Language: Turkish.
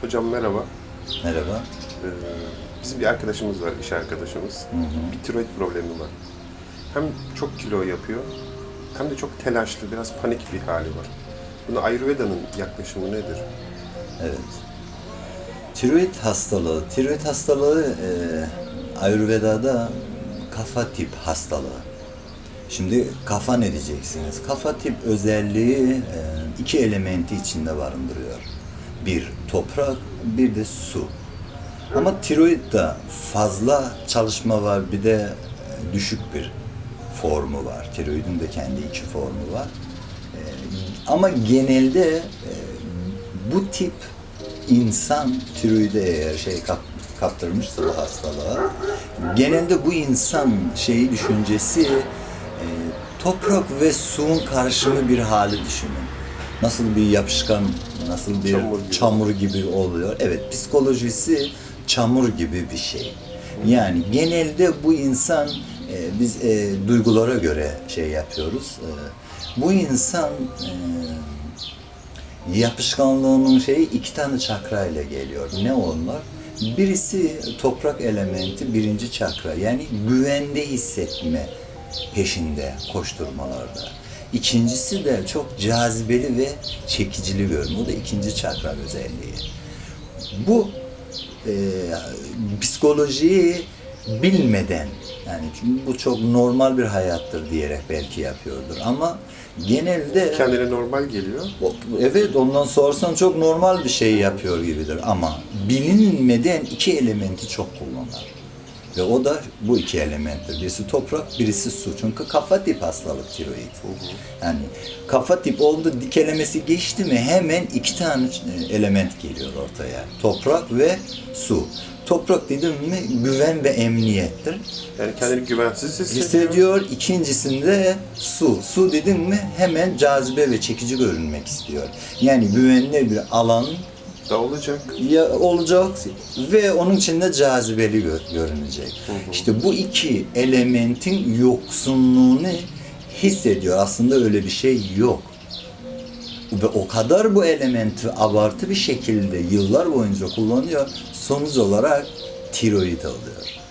Hocam merhaba. Merhaba. Ee, bizim bir arkadaşımız var, iş arkadaşımız. Bir tiroid problemi var. Hem çok kilo yapıyor, hem de çok telaşlı, biraz panik bir hali var. Buna Ayurveda'nın yaklaşımı nedir? Evet. Tiroid hastalığı. Tiroid hastalığı e, Ayurveda'da kafa tip hastalığı. Şimdi kafa ne diyeceksiniz? Kafa tip özelliği e, iki elementi içinde barındırıyor. Bir toprak, bir de su. Ama tiroidde fazla çalışma var, bir de e, düşük bir formu var. Tiroidin de kendi iki formu var. E, ama genelde bu tip insan tiroide eğer şey kap, kaptırmışsa bu hastalığa, genelde bu insan şeyi düşüncesi toprak ve suyun karışımı bir hali düşünün. Nasıl bir yapışkan, nasıl bir Çamur gibi. çamur gibi oluyor. Evet, psikolojisi çamur gibi bir şey. Yani genelde bu insan e, biz e, duygulara göre şey yapıyoruz. E, bu insan e, yapışkanlığının şeyi iki tane çakra ile geliyor. Ne onlar? Birisi toprak elementi birinci çakra. Yani güvende hissetme peşinde koşturmalarda. İkincisi de çok cazibeli ve çekicili görünüm. O da ikinci çakra özelliği. Bu e, psikolojiyi bilmeden yani çünkü bu çok normal bir hayattır diyerek belki yapıyordur ama genelde Kendine normal geliyor. Evet ondan sorsan çok normal bir şey yapıyor gibidir ama bilinmeden iki elementi çok kullanır. Ve o da bu iki elementtir. Birisi toprak, birisi su. Çünkü kafa tip hastalık tiroid. Yani kafa tip oldu dikelemesi geçti mi hemen iki tane e, element geliyor ortaya. Toprak ve su. Toprak dedim mi güven ve emniyettir. Yani kendini güvensiz hissediyor. Hissediyor. İkincisinde su. Su dedim mi hemen cazibe ve çekici görünmek istiyor. Yani güvenli bir alan Da olacak. ya olacak ve onun içinde cazibeli gö- görünecek. İşte bu iki elementin yoksunluğunu hissediyor. Aslında öyle bir şey yok. Ve o kadar bu elementi abartı bir şekilde yıllar boyunca kullanıyor. Sonuç olarak tiroid oluyor.